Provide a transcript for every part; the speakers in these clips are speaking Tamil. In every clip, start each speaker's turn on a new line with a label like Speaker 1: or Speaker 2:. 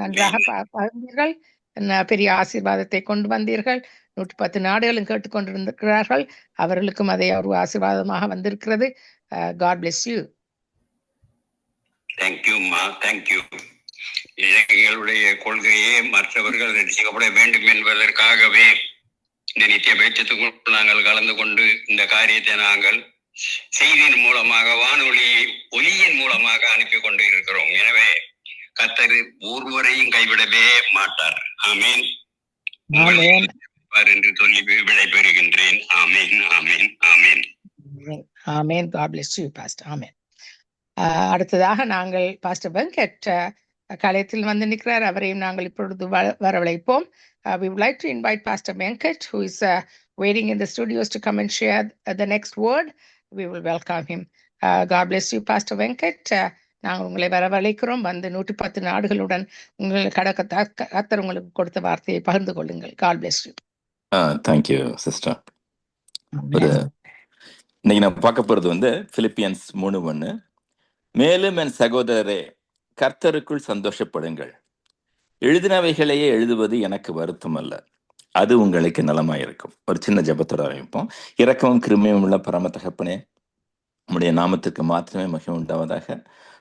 Speaker 1: நன்றாக பகிர்ந்தீர்கள். பெரிய ஆசீர்வாதத்தை கொண்டு வந்தீர்கள். நூற்றி பத்து நாடுகளும் கேட்டுக்கொண்டிருக்கிறார்கள் அவர்களுக்கும் அதை ஒரு ஆசீர்வாதமாக வந்திருக்கிறது. காட் பிளெஸ் யூ
Speaker 2: தேங்க்யூம்மா தேங்க்யூ எங்களுடைய கொள்கையே மற்றவர்கள் ரசிக்கப்பட வேண்டும் என்பதற்காகவே இந்த நித்திய பேச்சத்துக்குள் நாங்கள் கலந்து கொண்டு இந்த காரியத்தை நாங்கள் செய்தியின் மூலமாக வானொலி ஒலியின் மூலமாக அனுப்பி கொண்டு இருக்கிறோம் எனவே கத்தர் ஒருவரையும் கைவிடவே மாட்டார் ஆமீன்
Speaker 1: ஆமென்
Speaker 2: உங்களை என்று சொல்லி விடைபெறுகின்றேன் ஆமீன் ஆமீன் ஆமீன்
Speaker 1: amen God bless you pastor amen ஆஹ் அடுத்ததாக நாங்கள் பாஸ்டர் வெங்கட் அஹ், கலையத்தில் வந்து நிற்கிறார் அவரையும் நாங்கள் இப்பொழுது வ- வரவழைப்போம் Uh, we would like to invite Pastor Venkat, who is uh, waiting in the studios to come and share uh, the next word. We will welcome him. Uh, God நாங்கள் உங்களை வரவழைக்கிறோம். வந்து நூற்றி பத்து நாடுகளுடன் உங்களை கடக்க கத்தர் உங்களுக்கு கொடுத்த வார்த்தையை பகிர்ந்து கொள்ளுங்கள். God bless you.
Speaker 3: Thank you sister ஒரு இன்னைக்கு நான் பார்க்க போறது வந்து பிலிப்பியன்ஸ் மூணு ஒன்று மேலும் என் சகோதரரே கர்த்தருக்குள் சந்தோஷப்படுங்கள். எழுதினவைகளையே எழுதுவது எனக்கு வருத்தம் அல்ல அது உங்களுக்கு நலமாயிருக்கும். ஒரு சின்ன ஜெபத்தோட ஆரம்பிப்போம். இரக்கமும் கிருமியும் உள்ள பரம தகப்பனே உம்முடைய நாமத்துக்கு மாத்திரமே மகிமை உண்டாவதாக.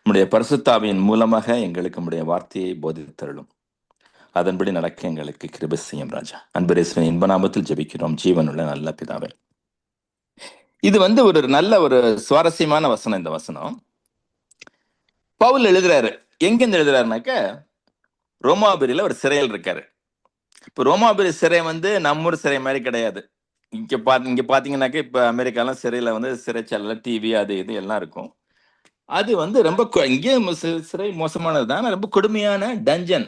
Speaker 3: உம்முடைய பரிசுத்தாவியின் மூலமாக எங்களுக்கு உம்முடைய வார்த்தையை போதித்தருளும். அதன்படி நடக்க எங்களுக்கு கிருபை செய்யும் ராஜா. அன்பரேசன் இன்பநாமத்தில் நாமத்தில் ஜெபிக்கிறோம். ஜீவனுள்ள நல்ல பிதாவே. இது வந்து ஒரு நல்ல ஒரு சுவாரஸ்யமான வசனம் இந்த வசனம். பவுல் எழுதுறாரு. எங்கிருந்து எழுதுறாருனாக்க ரோமாபுரியில ஒரு சிறையில் இருக்காரு. இப்போ ரோமாபுரி சிறை வந்து நம்மூர் சிறை மாதிரி கிடையாது. இங்க பா இங்க பாத்தீங்கன்னாக்க இப்ப அமெரிக்காலாம் சிறையில வந்து சிறைச்சாலைல டிவி அது இது எல்லாம் இருக்கும். அது வந்து ரொம்ப இங்கே சிறை மோசமானது தான். ரொம்ப கொடுமையான டஞ்சன்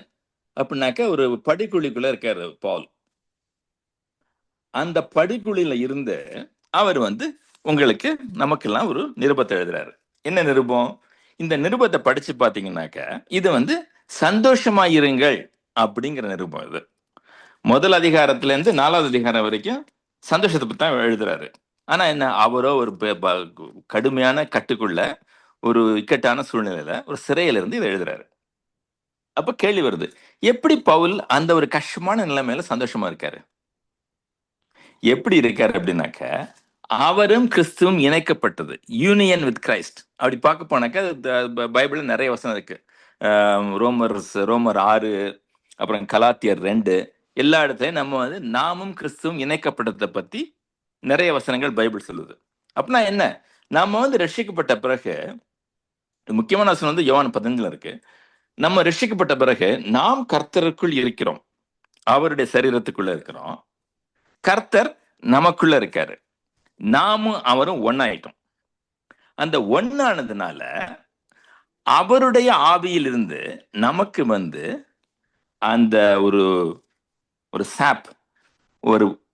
Speaker 3: அப்படின்னாக்க ஒரு படிக்குழிக்குள்ள இருக்காரு பால். அந்த படிக்குழியில இருந்து அவர் வந்து உங்களுக்கு நமக்கெல்லாம் ஒரு நிருபத்தை எழுதுறாரு. என்ன நிருபம்? இந்த நிருபத்தை படிச்சு பார்த்தீங்கன்னாக்க இது வந்து சந்தோஷமாயிருங்கள் அப்படிங்கிற நிருபம் இது. முதல் அதிகாரத்துல இருந்து நாலாவது அதிகாரம் வரைக்கும் சந்தோஷத்தை பற்றி தான் எழுதுறாரு. ஆனா என்ன அவரோ ஒரு கடுமையான கட்டுக்குள்ள ஒரு இக்கட்டான சூழ்நிலையில ஒரு சிறையில இருந்து இதை எழுதுறாரு. அப்ப கேள்வி வருது எப்படி பவுல் அந்த ஒரு கஷ்டமான நிலைமையில சந்தோஷமா இருக்காரு? எப்படி இருக்காரு அப்படின்னாக்க அவரும் கிறிஸ்துவும் இணைக்கப்பட்டது யூனியன் வித் கிரைஸ்ட் அப்படி பார்க்க போனாக்க பைபிள்ல நிறைய வசனம் இருக்கு. ஆஹ் ரோமர்ஸ் ரோமர் ஆறு அப்புறம் கலாத்தியர் ரெண்டு எல்லா இடத்துலையும் நம்ம வந்து நாமும் கிறிஸ்துவும் இணைக்கப்பட்டதை பத்தி நிறைய வசனங்கள் பைபிள் சொல்லுது. அப்படின்னா என்ன? நம்ம வந்து ரட்சிக்கப்பட்ட பிறகு முக்கியமான வசனம் வந்து யோவான் பதினஞ்சுல இருக்கு. நம்ம ரட்சிக்கப்பட்ட பிறகு நாம் கர்த்தருக்குள் இருக்கிறோம். அவருடைய சரீரத்துக்குள்ள இருக்கிறோம். கர்த்தர் நமக்குள்ள இருக்காரு. நாமும் அவரும் ஒன்னாயிட்டோம் அந்த ஒன்னானதுனால அவருடைய ஆவியிலிருந்து நமக்கு வந்து அந்த ஒரு ஒரு சாப் ஒரு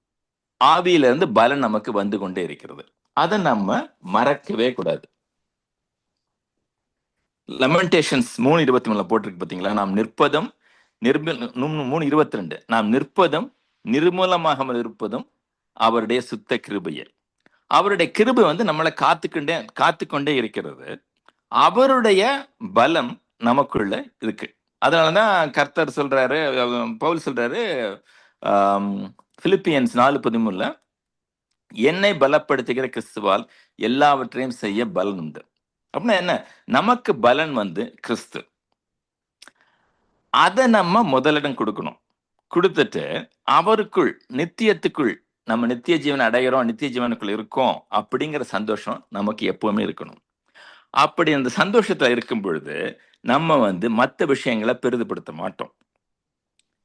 Speaker 3: ஆவியிலிருந்து பலன் நமக்கு வந்து கொண்டே இருக்கிறது. அதை நம்ம மறக்கவே கூடாது. லெமன்டேஷன்ஸ் மூணு இருபத்தி மூணுல போட்டிருக்கு பார்த்தீங்களா நாம் நிற்பதும் நிர்மல் மூணு இருபத்தி ரெண்டு. நாம் நிற்பதும் நிர்மூலமாகாமல் இருப்பதும் அவருடைய சுத்த கிருபையே அவருடைய கிருபை வந்து நம்மளை காத்துக்கொண்டே காத்துக்கொண்டே இருக்கிறது. அவருடைய பலம் நமக்குள்ள இருக்கு. அதனாலதான் கர்த்தர் சொல்றாரு பவுல் சொல்றாரு பிலிப்பியன்ஸ் நாலு பதிமூணுல என்னை பலப்படுத்துகிற கிறிஸ்துவால் எல்லாவற்றையும் செய்ய பலன் உண்டு. அப்படின்னா என்ன? நமக்கு பலன் வந்து கிறிஸ்து. அதை நம்ம முதலிடம் கொடுக்கணும். கொடுத்துட்டு அவருக்குள் நித்தியத்துக்குள் நம்ம நித்திய ஜீவன் அடைகிறோம் நித்திய ஜீவனுக்குள்ள இருக்கோம் அப்படிங்கிற சந்தோஷம் நமக்கு எப்பவுமே இருக்கணும். அப்படி அந்த சந்தோஷத்துல இருக்கும் பொழுது நம்ம வந்து மற்ற விஷயங்களை பெரிதுபடுத்த மாட்டோம்.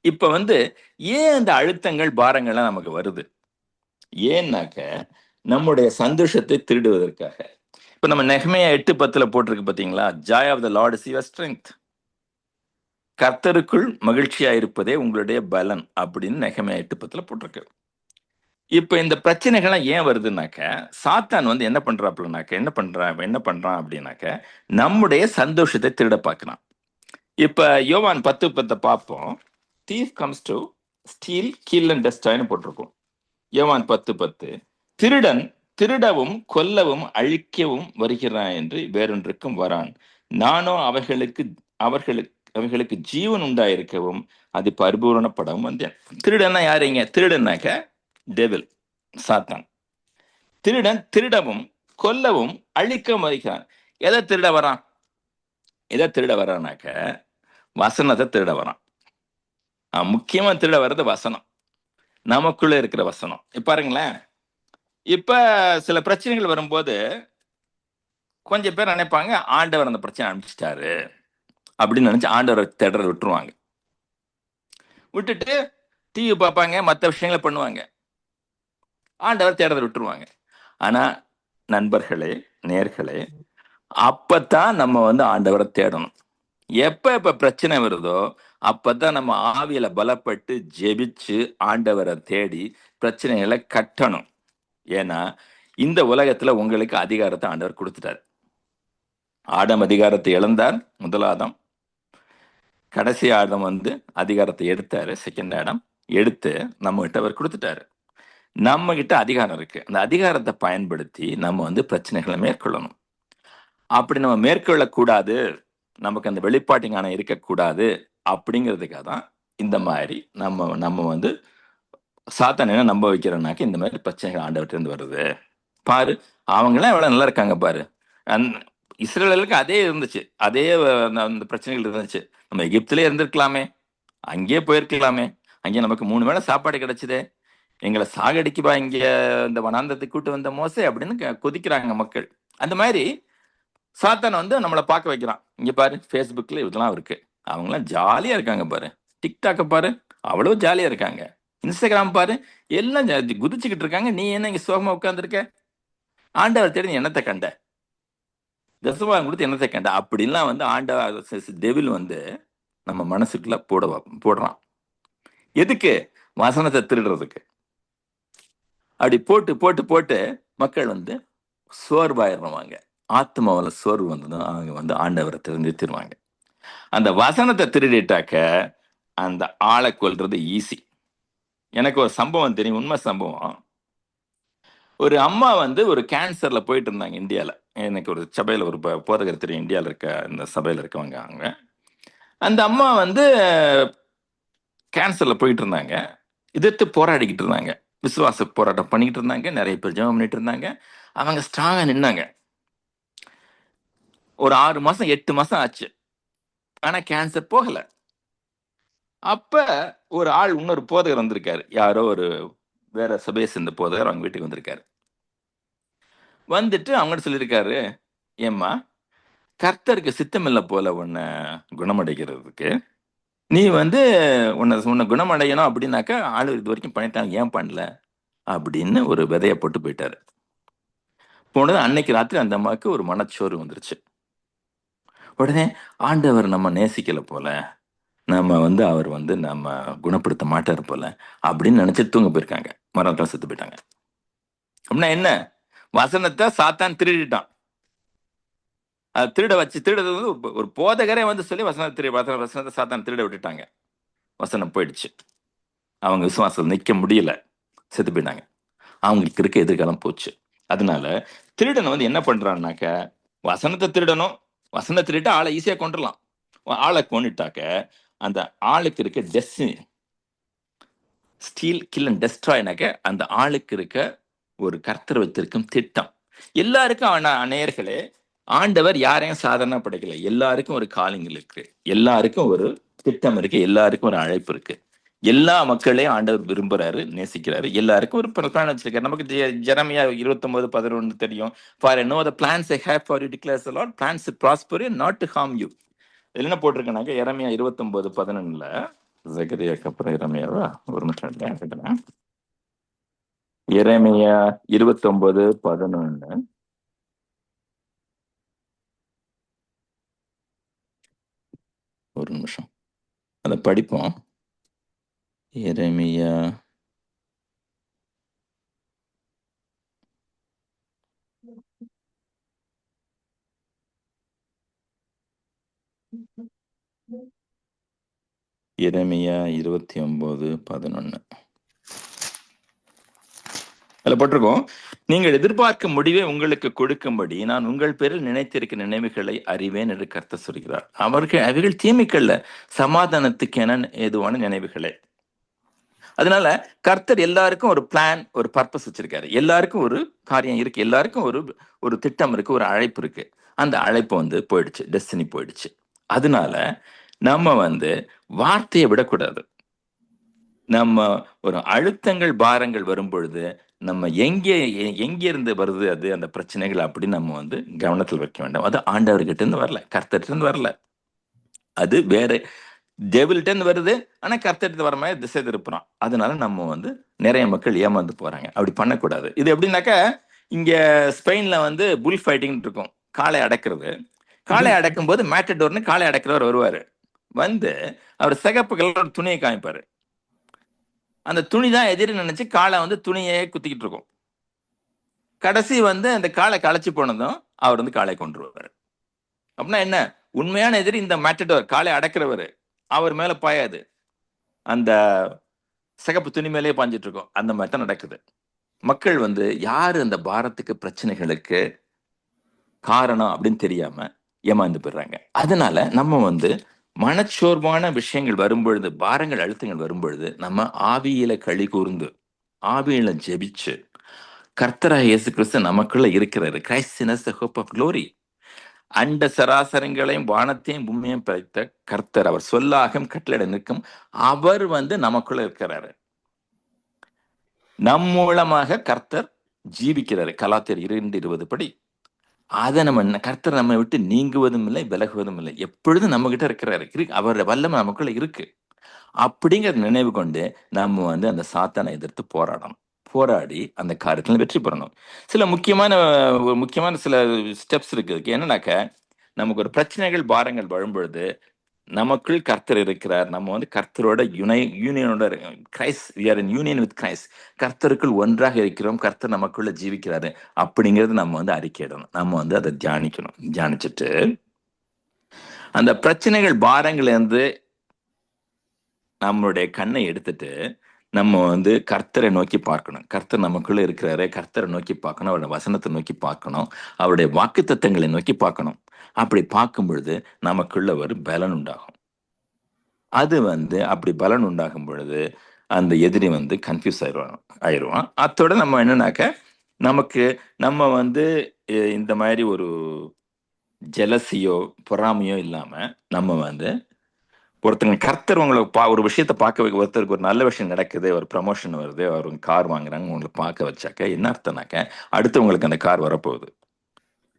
Speaker 3: இப்ப வந்து ஏன் அந்த அழுத்தங்கள் பாரங்கள்லாம் நமக்கு வருது? ஏன்னாக்க நம்முடைய சந்தோஷத்தை திருடுவதற்காக இப்போ நம்ம நெகமையா எட்டு பத்துல போட்டிருக்கு பார்த்தீங்களா joy of the Lord is your strength கர்த்தருக்குள் மகிழ்ச்சியா இருப்பதே உங்களுடைய பலன் அப்படின்னு நெகமையா எட்டு பத்துல போட்டிருக்கு. இப்போ இந்த பிரச்சனைகள்லாம் ஏன் வருதுனாக்க சாத்தான் வந்து என்ன பண்றாப்புலனாக்க என்ன பண்றான் என்ன பண்றான் அப்படின்னாக்க நம்முடைய சந்தோஷத்தை திருட பார்க்கலாம் இப்போ யோவான் பத்து பத்தை பார்ப்போம். Thief comes to steal kill and டெஸ்டாய்னு போட்டிருக்கோம். யோவான் பத்து பத்து. திருடன் திருடவும் கொல்லவும் அழிக்கவும் வருகிறான் என்று வேறொன்றுக்கும் வரான். நானோ அவைகளுக்கு அவர்களுக்கு அவைகளுக்கு ஜீவன் உண்டாயிருக்கவும் அது பரிபூரணப்படவும் வந்தேன். திருடன்னா யாருங்க? திருடனாக்க டெவில் சாத்தான். திருடன் திருடவும் கொல்லவும் அழிக்கவும் வருகிறான். எதை திருட வரான்? எதை திருட வரானாக்க? வசனத்தை திருட வரான். முக்கியமாக முக்கியமா திருட வர்றது வசனம். நமக்குள்ள இருக்கிற வசனம். பாருங்களேன். இப்ப சில பிரச்சனைகள் வரும்போது கொஞ்சம் பேர் நினைப்பாங்க ஆண்டவர் அந்த பிரச்சனை அனுப்பிச்சிட்டாரு அப்படின்னு நினைச்சு ஆண்டவரை தேடுற விட்டுருவாங்க. விட்டுட்டு டிவி பார்ப்பாங்க மற்ற விஷயங்களை பண்ணுவாங்க. ஆண்டவர் தேடுறதை விட்டுருவாங்க. ஆனா நண்பர்களே நேர்களே அப்பத்தான் நம்ம வந்து ஆண்டவரை தேடணும். எப்ப எப்ப பிரச்சனை வருதோ அப்பதான் நம்ம ஆவியில பலப்பட்டு ஜெபிச்சு ஆண்டவரை தேடி பிரச்சனைகளை கட்டணும். ஏன்னா இந்த உலகத்தில் உங்களுக்கு அதிகாரத்தை ஆண்டவர் கொடுத்துட்டார். ஆடம் அதிகாரத்தை இழந்தார் முதலாதம். கடைசி ஆடம் வந்து அதிகாரத்தை எடுத்தார் செகண்ட் ஆடம். எடுத்து நம்மகிட்ட அவர் கொடுத்துட்டாரு. நம்ம கிட்ட அதிகாரம் இருக்கு. அந்த அதிகாரத்தை பயன்படுத்தி நம்ம வந்து பிரச்சனைகளை மேற்கொள்ளணும். அப்படி நம்ம மேற்கொள்ளக்கூடாது நமக்கு அந்த வெளிப்பாட்டு ஞானம் இருக்கக்கூடாது அப்படிங்கிறதுக்காக தான் இந்த மாதிரி நம்ம நம்ம வந்து சாத்தான் என்ன நம்ப வைக்கிறனாக்க இந்த மாதிரி பிரச்சனைகள் ஆண்டவர்கிட்ட வருது. பாரு அவங்களாம் எவ்வளோ நல்லா இருக்காங்க பாரு. அந் இஸ்ரேலுக்கு அதே இருந்துச்சு. அதே அந்த- அந்த பிரச்சனைகள் இருந்துச்சு. நம்ம எகிப்திலே இருந்திருக்கலாமே. அங்கேயே போயிருக்கலாமே. அங்கே நமக்கு மூணு வேளை சாப்பாடு கிடைச்சதே. எங்களை சாகடிக்குபா இங்கே இந்த வனாந்தத்துக்கு கூட்டு வந்த மோசை அப்படின்னு கொதிக்கிறாங்க மக்கள். அந்த மாதிரி சாத்தான் வந்து நம்மளை பார்க்க வைக்கிறான். இங்கே பாரு ஃபேஸ்புக்கில் இதெல்லாம் இருக்கு. அவங்களாம் ஜாலியாக இருக்காங்க பாரு. டிக்டாக்கை பாரு அவ்வளோ ஜாலியாக இருக்காங்க. இன்ஸ்டாகிராம் பாரு எல்லாம் குதிச்சுக்கிட்டு இருக்காங்க. நீ என்ன இங்க சோகமா உட்காந்துருக்க ஆண்டவர் தேடி நீ என்னத்தை கண்ட? தசமாகம் கொடுத்து என்னத்தை கண்ட? அப்படிலாம் வந்து ஆண்டவர் டெவில் வந்து நம்ம மனசுக்குள்ள போட போடுறான். எதுக்கு? வசனத்தை திருடுறதுக்கு. அப்படி போட்டு போட்டு போட்டு மக்கள் வந்து சோர்வாயிடுவாங்க. ஆத்மாவில் சோர்வு வந்ததும் அவங்க வந்து ஆண்டவரை திரு- அந்த வசனத்தை திருடிட்டாக்க அந்த ஆளை கொல்றது ஈஸி எனக்கு ஒரு சம்பவம் தெரியும் உண்மை சம்பவம். ஒரு அம்மா வந்து ஒரு கேன்சர்ல போயிட்டு இருந்தாங்க இந்தியாவில் எனக்கு ஒரு சபையில் ஒரு போதகர் தெரியும் இந்தியாவில் இருக்க இந்த சபையில் இருக்கவங்க அவங்க. அந்த அம்மா வந்து கேன்சரில் போயிட்டு இருந்தாங்க எதிர்த்து போராடிக்கிட்டு இருந்தாங்க. விசுவாச போராட்டம் பண்ணிக்கிட்டு இருந்தாங்க. நிறைய பேர் ஜெபம் பண்ணிட்டு இருந்தாங்க. அவங்க ஸ்ட்ராங்காக நின்னாங்க. ஒரு ஆறு மாதம் எட்டு மாதம் ஆச்சு. ஆனால் கேன்சர் போகலை. அப்ப ஒரு ஆள் இன்னொரு போதகர் வந்திருக்காரு. யாரோ ஒரு வேற சபையை சேர்ந்த போதகர் அவங்க வீட்டுக்கு வந்திருக்காரு. வந்துட்டு அவங்கள்ட்ட சொல்லியிருக்காரு ஏம்மா கர்த்தருக்கு சித்தமில்லை போல உன்னை குணமடைகிறதுக்கு. நீ வந்து உன்னை உன்னை குணமடையணும் அப்படின்னாக்கா ஆள் இது வரைக்கும் பண்ணிட்டாங்க. ஏன் பண்ணல? அப்படின்னு ஒரு விதைய போட்டு போயிட்டாரு. போனது அன்னைக்கு ராத்திரி அந்த அம்மாவுக்கு ஒரு மனச்சோறு வந்துருச்சு. உடனே ஆண்டவர் நம்ம நேசிக்கல போல நம்ம வந்து அவர் வந்து நம்ம குணப்படுத்த மாட்டார் போல அப்படின்னு நினைச்சு தூங்க போயிருக்காங்க. மரணத்தில் செத்து போயிட்டாங்க. அப்படின்னா என்ன? வசனத்தை சாத்தான் திருடிட்டான். அதை திருட வச்சு திருடுறது வந்து ஒரு- போதகரே வந்து சொல்லி வசனத்தை திரு வசன வசனத்தை சாத்தான் திருட விட்டுட்டாங்க. வசனம் போயிடுச்சு. அவங்க விசுவாசத்தில் நிற்க முடியல. செத்து போயிட்டாங்க. அவங்களுக்கு இருக்க எதிர்காலம் போச்சு. அதனால திருடனை வந்து என்ன பண்றான்னாக்க வசனத்தை திருடணும். வசனத்தை திருட்டு ஆளை ஈஸியாக கொண்டுடலாம் ஆளை கொண்டுட்டாக்க அந்த ஆளுக்கு இருக்க டெஸ்டினி ஸ்டீல் கில் அண்ட் டெஸ்ட்ராய்னாக்க அந்த ஆளுக்கு இருக்க ஒரு கர்த்தர் வைத்திருக்கும் திட்டம். எல்லாருக்கும் ஆனா நேயர்களே ஆண்டவர் யாரையும் சாதாரண படைக்கல. எல்லாருக்கும் ஒரு காலிங் இருக்கு. எல்லாருக்கும் ஒரு திட்டம் இருக்கு. எல்லாருக்கும் ஒரு அழைப்பு இருக்கு. எல்லா மக்களையும் ஆண்டவர் விரும்புறாரு நேசிக்கிறாரு. எல்லாருக்கும் ஒரு பிளான் வச்சிருக்காரு. நமக்கு ஜெ- ஜெரமியா இருபத்தொன்பது பதினொன்று தெரியும். For know the plans I have for you declares Lord plans prosper not to harm you என்ன போட்டிருக்கேனாக்க இறமையா இருபத்தொன்பது பதினொன்னுல. ஜெகரியாக்கு அப்புறம் இறமையாவா ஒரு நிமிஷம் கேட்குறேன் இறைமையா இருபத்தொன்பது பதினொன்னு. ஒரு நிமிஷம். அதை படிப்போம். இறைமையா இறைமையா இருபத்தி ஒன்பது பதினொன்னு. அதில் போட்டிருக்கோம். நீங்கள் எதிர்பார்க்கும் முடிவை உங்களுக்கு கொடுக்கும்படி நான் உங்கள் பேரில் நினைத்திருக்க நினைவுகளை அறிவேன் என்று கர்த்தர் சொல்கிறார். அவர்கள் அவைகள் தீமைக்கல்ல சமாதானத்துக்கு என ஏதுவான நினைவுகளே. அதனால கர்த்தர் எல்லாருக்கும் ஒரு பிளான் ஒரு பர்பஸ் வச்சிருக்காரு. எல்லாருக்கும் ஒரு காரியம் இருக்கு. எல்லாருக்கும் ஒரு ஒரு திட்டம் இருக்கு ஒரு அழைப்பு இருக்கு. அந்த அழைப்பு வந்து போயிடுச்சு டெஸ்டினி போயிடுச்சு. அதனால நம்ம வந்து வார்த்தையை விடக்கூடாது. நம்ம ஒரு அழுத்தங்கள் பாரங்கள் வரும் பொழுது நம்ம எங்கே எங்கே இருந்து வருது அது அந்த பிரச்சனைகள் அப்படி நம்ம வந்து கவனத்தில் வைக்க வேண்டாம். அது ஆண்டவர்கிட்ட இருந்து வரல கர்த்தர்கிட்ட இருந்து வரல. அது வேற இருந்து வருது ஆனா கர்த்தர்கிட்ட வர மாதிரி திசை திருப்புறான். அதனால நம்ம வந்து நிறைய மக்கள் ஏமாந்து போறாங்க. அப்படி பண்ணக்கூடாது. இது எப்படின்னாக்கா இங்க ஸ்பெயின்ல வந்து புல் ஃபைட்டிங் இருக்கும். காளை அடக்குறது. காளை அடக்கும் போது மேட்டடோர்னு காளை அடக்கிறவர் வருவாரு. வந்து அவர் சிகப்பு கலர் ஒரு துணியை காமிப்பாரு. அந்த துணி தான் எதிரி நினைச்சு காலை வந்து துணியே குத்திக்கிட்டு இருக்கும். கடைசி வந்து அந்த காலை களைச்சி போனதும் அவர் வந்து காலை கொண்டு வருவார் அப்படின்னா என்ன? உண்மையான எதிரி இந்த மேட்டடோர் காலை அடக்கிறவர். அவர் மேல பாயாது. அந்த சிகப்பு துணி மேலேயே பாஞ்சிட்டு இருக்கும். அந்த மாதிரி தான் நடக்குது. மக்கள் வந்து யாரு அந்த பாரத்துக்கு பிரச்சனைகளுக்கு காரணம் அப்படின்னு தெரியாம ஏமாந்து போயிடுறாங்க. அதனால நம்ம வந்து மனச்சோர்வான விஷயங்கள் வரும்பொழுது பாரங்கள் அழுத்தங்கள் வரும்பொழுது நம்ம ஆவியில களி கூர்ந்து ஆவியில ஜெபிச்சு கர்த்தராக இயேசு கிறிஸ்து நமக்குள்ள இருக்கிறாரு. கிரைஸ்டினஸ் ஹோப் ஆஃப் க்ளோரி அண்ட சராசரங்களையும் வானத்தையும் பூமியையும் படைத்த கர்த்தர் அவர் சொல்லாகும் கட்டளை நிற்கும் அவர் வந்து நமக்குள்ள இருக்கிறாரு. நம் மூலமாக கர்த்தர் ஜீவிக்கிறாரு. கலாத்தியர் இரண்டு இருபது படி. அதை நம்ம ந- கர்த்தர் நம்ம விட்டு நீங்குவதும் இல்லை விலகுவதும் இல்லை. எப்பொழுதும் நம்ம கிட்ட இருக்கிறாரு இருக்கு வல்லமை நமக்குள்ள இருக்கு. அப்படிங்கிறத நினைவு கொண்டு நம்ம வந்து அந்த சாத்தானை எதிர்த்து போராடணும். போராடி அந்த காரியத்தில் வெற்றி பெறணும். சில முக்கியமான முக்கியமான சில ஸ்டெப்ஸ் இருக்கு. என்னன்னாக்க நமக்கு ஒரு பிரச்சனைகள் பாரங்கள் வரும்பொழுது நமக்குள் கர்த்தர் இருக்கிறார். நம்ம வந்து கர்த்தரோட யுனை யூனியனோட Christ we in union with Christ கர்த்தருக்குள் ஒன்றாக இருக்கிறோம். கர்த்தர் நமக்குள்ள ஜீவிக்கிறாரு. அப்படிங்கிறது நம்ம வந்து அறிக்கையிடணும். நம்ம வந்து அதை தியானிக்கணும். தியானிச்சுட்டு அந்த பிரச்சனைகள் பாரங்கள்ல இருந்து நம்மளுடைய கண்ணை எடுத்துட்டு நம்ம வந்து கர்த்தரை நோக்கி பார்க்கணும். கர்த்தர் நமக்குள்ள இருக்கிறாரு. கர்த்தரை நோக்கி பார்க்கணும். அவருடைய வசனத்தை நோக்கி பார்க்கணும். அவருடைய வாக்கு தத்தங்களை நோக்கி பார்க்கணும். அப்படி பார்க்கும் பொழுது நமக்குள்ள ஒரு பலன் உண்டாகும். அது வந்து அப்படி பலன் உண்டாகும் பொழுது அந்த எதிரி வந்து கன்ஃபியூஸ் ஆயிடுவான் ஆயிடுவான். அத்தோட நம்ம என்னன்னாக்க நமக்கு நம்ம வந்து இந்த மாதிரி ஒரு ஜெலசியோ பொறாமையோ இல்லாம நம்ம வந்து ஒருத்தங்க கர்த்தர் உங்களை பா ஒரு விஷயத்தை பார்க்க வைக்க ஒருத்தருக்கு ஒரு நல்ல விஷயம் நடக்குது ஒரு ப்ரமோஷன் வருது அவர் கார் வாங்குறாங்க உங்களை பார்க்க வச்சாக்க என்ன அர்த்தம்னாக்க அடுத்து உங்களுக்கு அந்த கார் வரப்போகுது.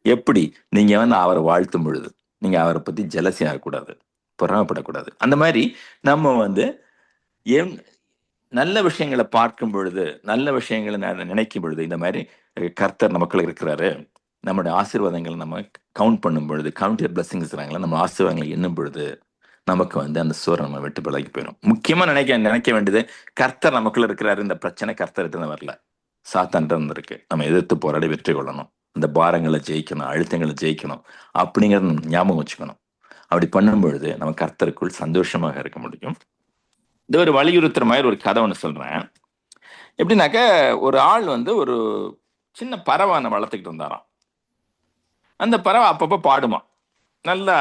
Speaker 3: எப்படி? நீங்க வந்து அவரை வாழ்த்தும் பொழுது நீங்க அவரை பத்தி ஜலசி ஆகக்கூடாது பொறாமப்படக்கூடாது. அந்த மாதிரி நம்ம வந்து எம் நல்ல விஷயங்களை பார்க்கும் பொழுது நல்ல விஷயங்களை நினைக்கும் பொழுது இந்த மாதிரி கர்த்தர் நமக்குள்ள இருக்கிறாரு. நம்மளுடைய ஆசீர்வாதங்களை நம்ம கவுண்ட் பண்ணும் பொழுது கவுண்ட் பிளஸ்ஸிங்ஸ் இருக்கிறாங்களா நம்ம ஆசீர்வாதங்களை எண்ணும் பொழுது நமக்கு வந்து அந்த சோறு நம்ம விட்டு விலகி போயிடும் முக்கியமா நினைக்க நினைக்க வேண்டியது கர்த்தர் நமக்குள்ள இருக்கிறாரு இந்த பிரச்சனை கர்த்தர்கிட்ட வரல. சாத்தான்ட்டு இருந்திருக்கு நம்ம எதிர்த்து போராடி வெற்றி கொள்ளணும். அந்த பாரங்களை ஜெயிக்கணும் அழுத்தங்களை ஜெயிக்கணும் அப்படிங்கிறத ஞாபகம் வச்சுக்கணும். அப்படி பண்ணும் பொழுது நம்ம கர்த்தருக்குள் சந்தோஷமாக இருக்க முடியும். இது ஒரு வலியுறுத்துற மாதிரி ஒரு கதை ஒன்று சொல்கிறேன் எப்படின்னாக்க ஒரு ஆள் வந்து ஒரு சின்ன பறவை வளர்த்துக்கிட்டு இருந்தாராம் அந்த பறவை அப்பப்போ பாடுமா. நல்லா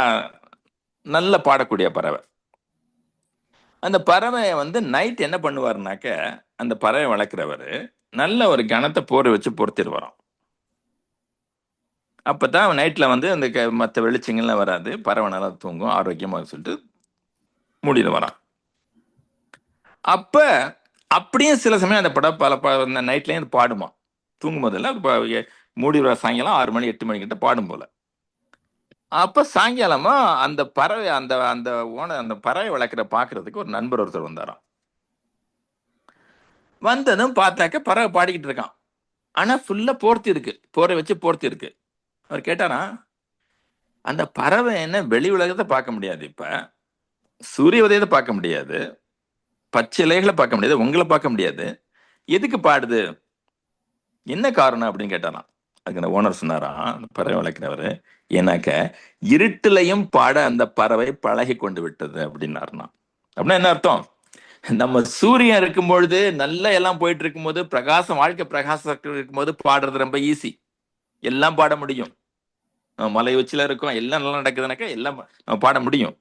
Speaker 3: நல்ல பாடக்கூடிய பறவை. அந்த பறவையை வந்து நைட் என்ன பண்ணுவாருனாக்க அந்த பறவை வளர்க்குறவர் நல்ல ஒரு கணத்தை போரை வச்சு பொறுத்திடுவாராம் அப்போ தான் நைட்டில் வந்து அந்த க- மற்ற வெளிச்சங்கள்லாம் வராது. பறவை நல்லா தூங்கும். ஆரோக்கியமாக சொல்லிட்டு மூடிட்டு வரான். அப்போ அப்படியும் சில சமயம் அந்த படம் பல ப- அந்த நைட்லேயும் அது பாடுமா? தூங்கும் போதெல்லாம் மூடி வர சாயங்காலம் ஆறு மணி எட்டு மணிக்கிட்ட பாடும் போல். அப்போ சாயங்காலமா அந்த பறவை அந்த அந்த ஓன அந்த பறவை வளர்க்குற பார்க்குறதுக்கு ஒரு நண்பர் ஒருத்தர் வந்தாராம். வந்ததும் பார்த்தாக்க பறவை பாடிக்கிட்டு இருக்கான். ஆனால் ஃபுல்லாக போர்த்தி இருக்கு. போரை வச்சு போர்த்தி இருக்கு. அவர் கேட்டாரா அந்த பறவை என்ன வெளி உலகத்தை பார்க்க முடியாது இப்ப சூரிய உதயத்தை பார்க்க முடியாது பச்சை இலைகளை பார்க்க முடியாது உங்களை பார்க்க முடியாது. எதுக்கு பாடுது? என்ன காரணம் அப்படின்னு கேட்டாராம். அதுக்கு அந்த ஓனர் சொன்னாராம் அந்த பறவை வளர்க்கிறவர் ஏன்னாக்க இருட்டிலையும் பாட அந்த பறவை பழகி கொண்டு விட்டது அப்படின்னாருனா அப்படின்னா என்ன அர்த்தம்? நம்ம சூரியன் இருக்கும் பொழுது எல்லாம் போயிட்டு இருக்கும்போது பிரகாசம் வாழ்க்கை பிரகாசம் இருக்கும்போது பாடுறது ரொம்ப ஈஸி எல்லாம் பாட முடியும். மலை உச்சில இருக்கோம் எல்லாம் நல்லா நடக்குதுனாக்கா எல்லாம் நம்ம பாட முடியும்.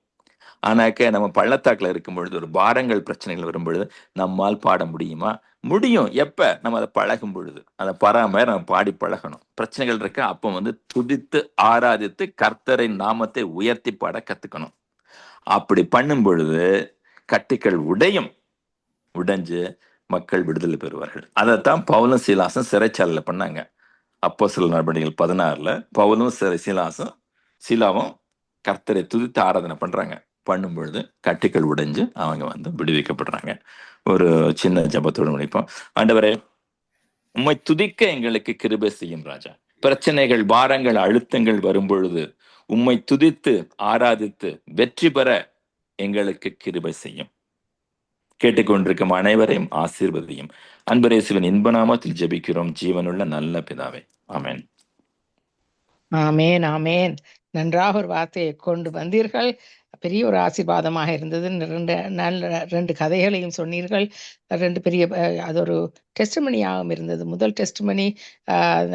Speaker 3: ஆனாக்க நம்ம பள்ளத்தாக்குல இருக்கும் பொழுது ஒரு பாரங்கள் பிரச்சனைகள் வரும் பொழுது நம்மால் பாட முடியுமா? முடியும். எப்ப? நம்ம அதை பழகும் பொழுது அதை பராமரி நம்ம பாடி பழகணும். பிரச்சனைகள் இருக்க? அப்போ வந்து துதித்து ஆராதித்து கர்த்தரை நாமத்தை உயர்த்தி பாட கத்துக்கணும். அப்படி பண்ணும் பொழுது கட்டுக்கள் உடையும். உடைஞ்சு மக்கள் விடுதலை பெறுவார்கள். அதைத்தான் பவுலும் சீலாசன் சிறைச்சாலையில் பண்ணாங்க. அப்போ சில நடவடிக்கைகள் பதினாறுல பவுலும் சிறை சீலாசம் சீலாவும் கர்த்தரை துதித்து ஆராதனை பண்றாங்க. பண்ணும் பொழுது கட்டுக்கள் உடைஞ்சு அவங்க வந்து விடுவிக்கப்படுறாங்க. ஒரு சின்ன ஜபத்தோடு முடிப்போம். ஆண்டவரே உம்மை துதிக்க எங்களுக்கு கிருபை செய்யும் ராஜா. பிரச்சனைகள் பாரங்கள் அழுத்தங்கள் வரும் பொழுது உம்மை துதித்து ஆராதித்து வெற்றி பெற எங்களுக்கு கிருபை செய்யும். கேட்டுக்கொண்டிருக்கும் அனைவரையும் ஆசீர்வதியும். அன்பரேசுவின் இன்ப நாமத்தில் ஜெபிக்கிறோம். ஜீவனுள்ள நல்ல பிதாவே. ஆமேன்.
Speaker 1: ஆமேன் ஆமேன். நன்றாக ஒரு வார்த்தையை கொண்டு வந்தீர்கள். பெரிய ஒரு ஆசீர்வாதமாக இருந்தது. ரெண்டு நல்ல ரெண்டு கதைகளையும் சொன்னீர்கள். ரெண்டு பெரிய அது ஒரு டெஸ்ட்மணியாகவும் இருந்தது. முதல் டெஸ்ட்மணி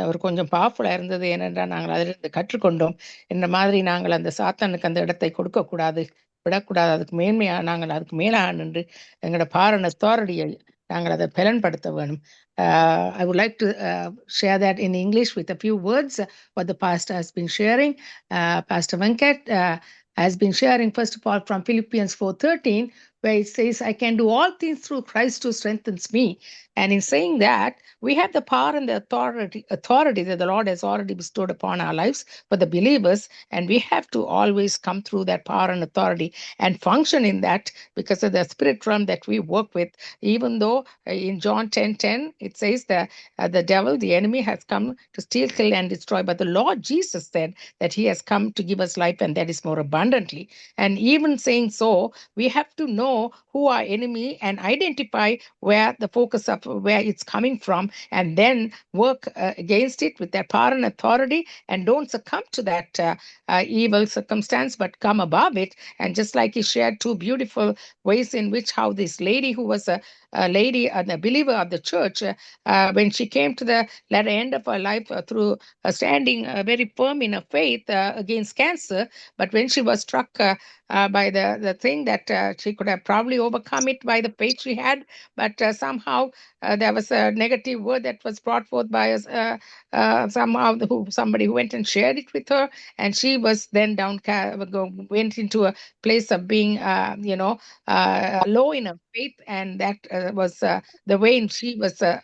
Speaker 1: ஒரு கொஞ்சம் பவர்ஃபுல்லாக இருந்தது. ஏனென்றால் நாங்கள் அதிலிருந்து கற்றுக்கொண்டோம். என்ற மாதிரி நாங்கள் அந்த சாத்தானுக்கு அந்த இடத்தை கொடுக்கக்கூடாது. விடக்கூடாது அதுக்கு மேன்மையாக நாங்கள் அதுக்கு மேலாக நின்று எங்களோட பாரண அத்தாரிட்டியை நாங்கள் அதை பலன்படுத்த வேணும் Uh, I would like to uh, share that in English with a few words, uh, what the pastor has been sharing. Uh, pastor Venkat uh, has been sharing, first of all, from Philippians 4.13, where it says, I can do all things through Christ who strengthens me. And in saying that, we have the power and the authority, authority that the Lord has already bestowed upon our lives for the believers, and we have to always come through that power and authority and function in that because of the spirit realm that we work with. Even though uh, in John 10:10 it says that uh, the devil, the enemy, has come to steal, kill, and destroy, but the Lord Jesus said that He has come to give us life, and that is more abundantly. And even saying so, we have to know who our enemy and identify where the focus of where it's coming from, and then work uh, against it with that power and authority, and don't succumb to that uh, uh, evil circumstance, but come above it. And just like he shared two beautiful ways in which how this lady who was a, a lady and a believer of the church, uh, when she came to the latter end of her life uh, through uh, standing uh, very firm in her faith uh, against cancer, but when she was struck uh, by the, the thing that she could have probably overcome it by the faith she had, but somehow there was a negative word that was brought forth by us, somehow who somebody who went and shared it with her, and she was then down went into a place of being, you know, low in her faith, and that was uh, the way in she was uh,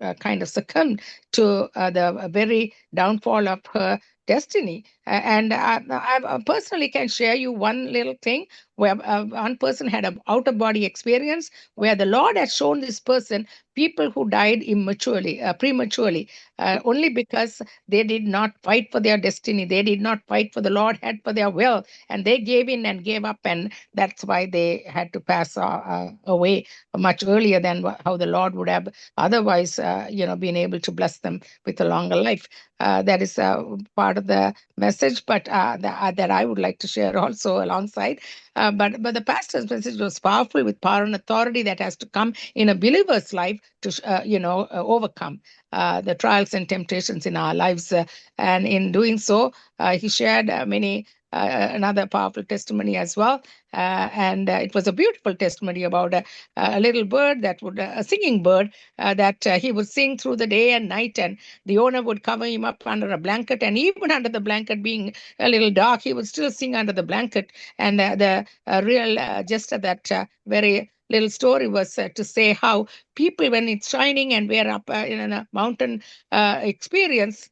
Speaker 1: uh, kind of succumbed to the very downfall of her destiny. And I, I I personally can share you one little thing where uh, one person had an out of body experience where the Lord had shown this person people who died immaturely, uh, prematurely, uh, only because they did not fight for their destiny. They did not fight for the Lord had for their will, and they gave in and gave up, and that's why they had to pass uh, uh, away much earlier than how the Lord would have otherwise, uh, you know, been able to bless them with a longer life. Uh, that is part of the message, but that I would like to share also alongside. Uh, but but the pastor's message was powerful with power and authority that has to come in a believer's life to uh, you know uh, overcome uh, the trials and temptations in our lives. Uh, and in doing so, he shared many. Uh, another powerful testimony as well, uh, and uh, it was a beautiful testimony about a, a little bird that would, a singing bird uh, that uh, he would sing through the day and night, and the owner would cover him up under a blanket, and even under the blanket being a little dark, he would still sing under the blanket. And uh, the real of that very little story was uh, to say how people, when it's shining and we're up uh, in a mountain uh, experience,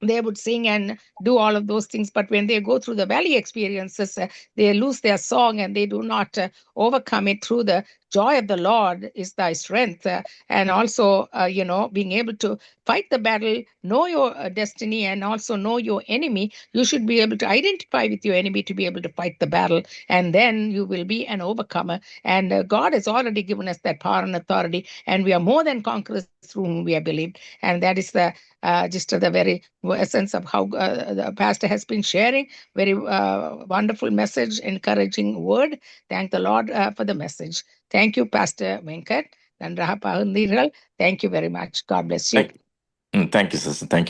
Speaker 1: they would sing and do all of those things. But when they go through the valley experiences, uh, they lose their song and they do not uh, overcome it through the joy of the Lord is thy strength. uh, and also, uh, you know, being able to fight the battle, know your uh, destiny, and also know your enemy. You should be able to identify with your enemy to be able to fight the battle. And then you will be an overcomer. And uh, God has already given us that power and authority. And we are more than conquerors through whom we have believed. And that is the just the very essence of how uh, the pastor has been sharing. Very uh, wonderful message, encouraging word. Thank the Lord uh, for the message. Thank you pastor Venkat நன்றாக பகிர்ந்தீர்கள் thank you very much God bless
Speaker 3: you thank you sister thank you